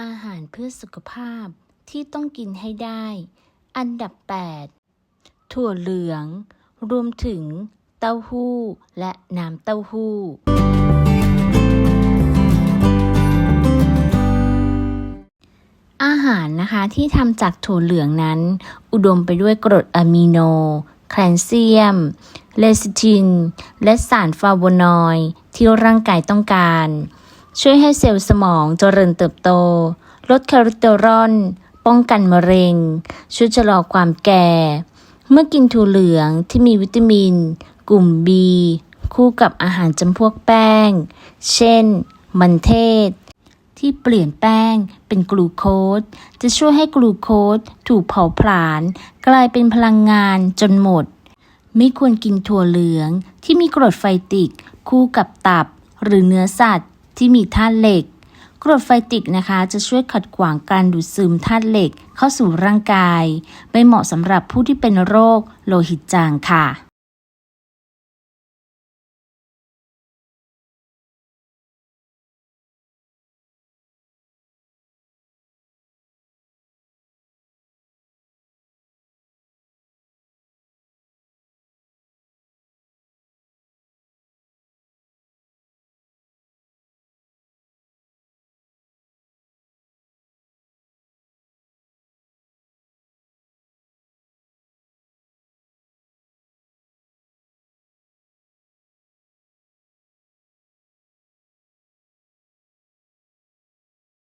อาหารเพื่อสุขภาพที่ต้องกินให้ได้ อันดับ 8 ถั่วเหลือง รวมถึงเต้าหู้และน้ำเต้าหู้ อาหารนะคะที่ทำจากถั่วเหลืองนั้น อุดมไปด้วยกรดอะมิโน แคลเซียม เลซิทิน และสารฟลาโวนอยด์ที่ร่างกายต้องการ ช่วยให้เซลล์สมองเจริญเติบโต ลดคอเลสเตอรอล ป้องกันมะเร็ง ช่วยชะลอความแก่ เมื่อกินถั่วเหลืองที่มีวิตามิน กลุ่ม B คู่กับอาหารจำพวกแป้ง เช่น มันเทศ ที่เปลี่ยนแป้งเป็นกลูโคสจะช่วยให้กลูโคสถูกเผาผลาญกลายเป็นพลังงานจนหมด ไม่ควรกินถั่วเหลืองที่มีกรดไฟติก คู่กับตับ หรือเนื้อสัตว์ ที่มีธาตุเหล็กกรดไฟติกนะคะจะช่วยขัดขวางการดูดซึมธาตุเหล็กเข้าสู่ร่างกาย ไม่เหมาะสำหรับผู้ที่เป็นโรคโลหิตจางค่ะ